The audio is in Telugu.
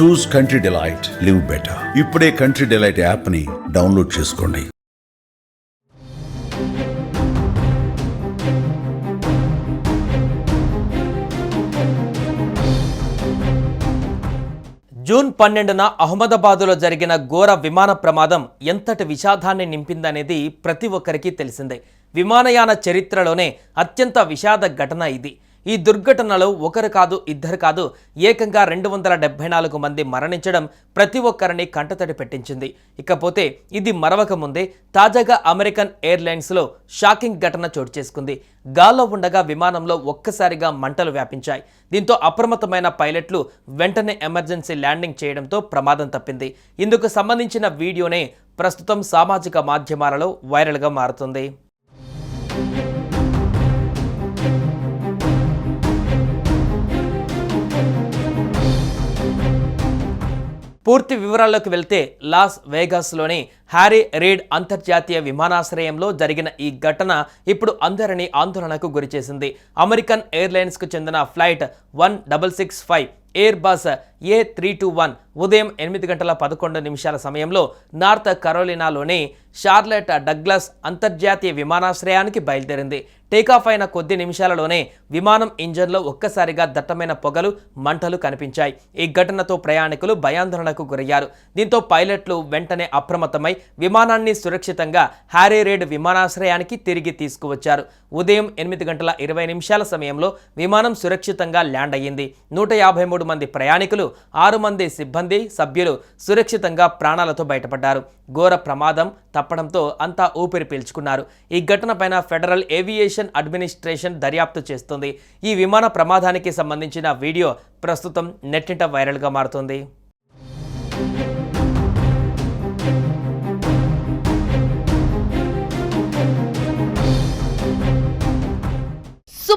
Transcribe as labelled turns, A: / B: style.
A: Choose Country Delight live better ఇప్పుడే కంట్రీ డిలైట్ యాప్ని డౌన్లోడ్ చేసుకోండి.
B: జూన్ పన్నెండున అహ్మదాబాదులో జరిగిన ఘోర విమాన ప్రమాదం ఎంతటి విషాదాన్ని నింపిందనేది ప్రతి ఒక్కరికి తెలిసిందే. విమానయాన చరిత్రలోనే అత్యంత విషాద ఘటన ఇది. ఈ దుర్ఘటనలో ఒకరు కాదు ఇద్దరు కాదు ఏకంగా రెండు వందల డెబ్బై నాలుగు మంది మరణించడం ప్రతి ఒక్కరిని కంటతడి పెట్టించింది. ఇకపోతే ఇది మరవక ముందే తాజాగా అమెరికన్ ఎయిర్లైన్స్లో షాకింగ్ ఘటన చోటు చేసుకుంది. గాల్లో ఉండగా విమానంలో ఒక్కసారిగా మంటలు వ్యాపించాయి. దీంతో అప్రమత్తమైన పైలట్లు వెంటనే ఎమర్జెన్సీ ల్యాండింగ్ చేయడంతో ప్రమాదం తప్పింది. ఇందుకు సంబంధించిన వీడియోనే ప్రస్తుతం సామాజిక మాధ్యమాలలో వైరల్గా మారుతుంది. పూర్తి వివరాల్లోకి వెళ్తే లాస్ వేగాస్లోని హ్యారీ రీడ్ అంతర్జాతీయ విమానాశ్రయంలో జరిగిన ఈ ఘటన ఇప్పుడు అందరినీ ఆందోళనకు గురిచేసింది. అమెరికన్ ఎయిర్లైన్స్కు చెందిన flight one double six five Airbus A three two one ఉదయం ఎనిమిది గంటల పదకొండు నిమిషాల సమయంలో నార్త్ కరోలినాలోని షార్లెట్ డగ్లస్ అంతర్జాతీయ విమానాశ్రయానికి బయలుదేరింది. టేకాఫ్ అయిన కొద్ది నిమిషాలలోనే విమానం ఇంజన్లో ఒక్కసారిగా దట్టమైన పొగలు మంటలు కనిపించాయి. ఈ ఘటనతో ప్రయాణికులు భయాందోళనకు గురయ్యారు. దీంతో పైలట్లు వెంటనే అప్రమత్తమై విమానాన్ని సురక్షితంగా హ్యారీ రేడ్ విమానాశ్రయానికి తిరిగి తీసుకువచ్చారు. ఉదయం ఎనిమిది గంటల ఇరవై నిమిషాల సమయంలో విమానం సురక్షితంగా ల్యాండ్ అయ్యింది. నూట యాభై మూడు మంది ప్రయాణికులు ఆరు మంది సిబ్బంది సభ్యులు సురక్షితంగా ప్రాణాలతో బయటపడ్డారు. ఘోర ప్రమాదం తప్పడంతో అంతా ఊపిరి పీల్చుకున్నారు. ఈ ఘటనపైన ఫెడరల్ ఏవియేషన్ అడ్మినిస్ట్రేషన్ దర్యాప్తు చేస్తుంది. ఈ విమాన ప్రమాదానికి సంబంధించిన వీడియో ప్రస్తుతం నెట్టింట వైరల్గా మారుతుంది.